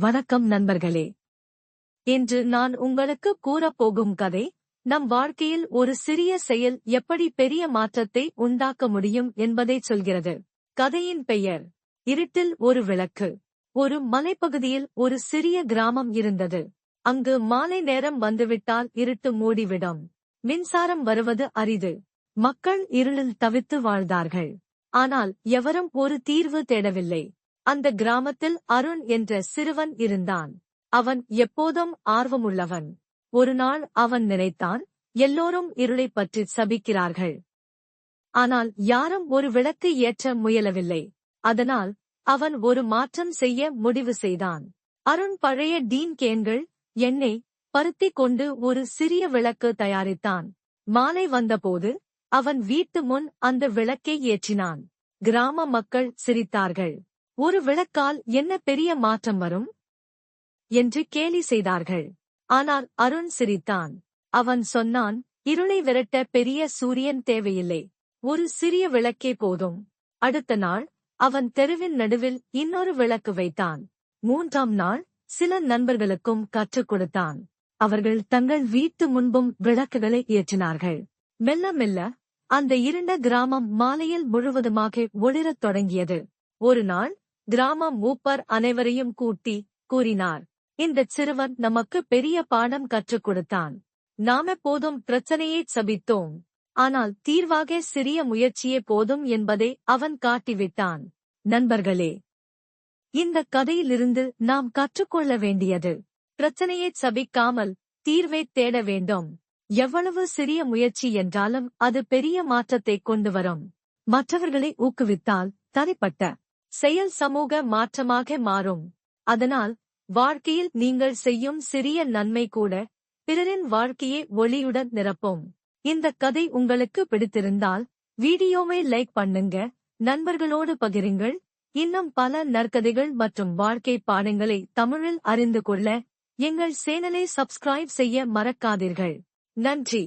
வணக்கம் நண்பர்களே. இன்று நான் உங்களுக்கு கூறப்போகும் கதை நம் வாழ்க்கையில் ஒரு சிறிய செயல் எப்படி பெரிய மாற்றத்தை உண்டாக்க முடியும் என்பதை சொல்கிறது. கதையின் பெயர் இருட்டில் ஒரு விளக்கு. ஒரு மலைப்பகுதியில் ஒரு சிறிய கிராமம் இருந்தது. அங்கு மாலை நேரம் வந்துவிட்டால் இருட்டு மூடிவிடும். மின்சாரம் வருவது அரிது. மக்கள் இருளில் தவித்து வாழ்ந்தார்கள். ஆனால் எவரும் ஒரு தீர்வு தேடவில்லை. அந்த கிராமத்தில் அருண் என்ற சிறுவன் இருந்தான். அவன் எப்போதும் ஆர்வமுள்ளவன். ஒரு நாள் அவன் நினைத்தான் எல்லோரும் இருளைப் பற்றி சபிக்கிறார்கள். ஆனால் யாரும் ஒரு விளக்கு ஏற்ற முயலவில்லை. அதனால் அவன் ஒரு மாற்றம் செய்ய முடிவு செய்தான். அருண் பழைய டீன் கேன்கள் எண்ணெய் பருத்தி கொண்டு ஒரு சிறிய விளக்கு தயாரித்தான். மாலை வந்தபோது அவன் வீட்டு முன் அந்த விளக்கை ஏற்றினான். கிராம மக்கள் சிரித்தார்கள். ஒரு விளக்கால் என்ன பெரிய மாற்றம் வரும்? என்று கேலி செய்தார்கள். ஆனால் அருண் சிரித்தான். அவன் சொன்னான் இருளை விரட்ட பெரிய சூரியன் தேவையில்லை. ஒரு சிறிய விளக்கே போதும். அடுத்த நாள் அவன் தெருவின் நடுவில் இன்னொரு விளக்கு வைத்தான். மூன்றாம் நாள் சில நண்பர்களுக்கும் கற்றுக் கொடுத்தான். அவர்கள் தங்கள் வீட்டு முன்பும் விளக்குகளை ஏற்றினார்கள். மெல்ல மெல்ல அந்த இருண்ட கிராமம் மாலையில் முழுவதுமாக ஒளிரத் தொடங்கியது. ஒரு நாள் கிராம மூப்பர் அனைவரையும் கூட்டி கூறினார். இந்த சிறுவன் நமக்கு பெரிய பாடம் கற்றுக் கொடுத்தான். நாம போதும் பிரச்சனையை சபித்தோம். ஆனால் தீர்வாக சிறிய முயற்சியே போதும் என்பதை அவன் காட்டிவிட்டான். நண்பர்களே இந்த கதையிலிருந்து நாம் கற்றுக்கொள்ள வேண்டியது பிரச்சனையை சபிக்காமல் தீர்வை தேட வேண்டும். எவ்வளவு சிறிய முயற்சி என்றாலும் அது பெரிய மாற்றத்தை கொண்டு வரும். மற்றவர்களை ஊக்குவித்தால் தனிப்பட்ட செயல் சமூக மாற்றமாக மாறும். அதனால் வாழ்க்கையில் நீங்கள் செய்யும் சிறிய நன்மை கூட பிறரின் வாழ்க்கையை ஒளியுடன் நிரப்பும். இந்த கதை உங்களுக்கு பிடித்திருந்தால் வீடியோவை லைக் பண்ணுங்க நண்பர்களோடு பகிருங்கள். இன்னும் பல நற்கதைகள் மற்றும் வாழ்க்கை பாடங்களை தமிழில் அறிந்து கொள்ள எங்கள் சேனலை சப்ஸ்கிரைப் செய்ய மறக்காதீர்கள். நன்றி.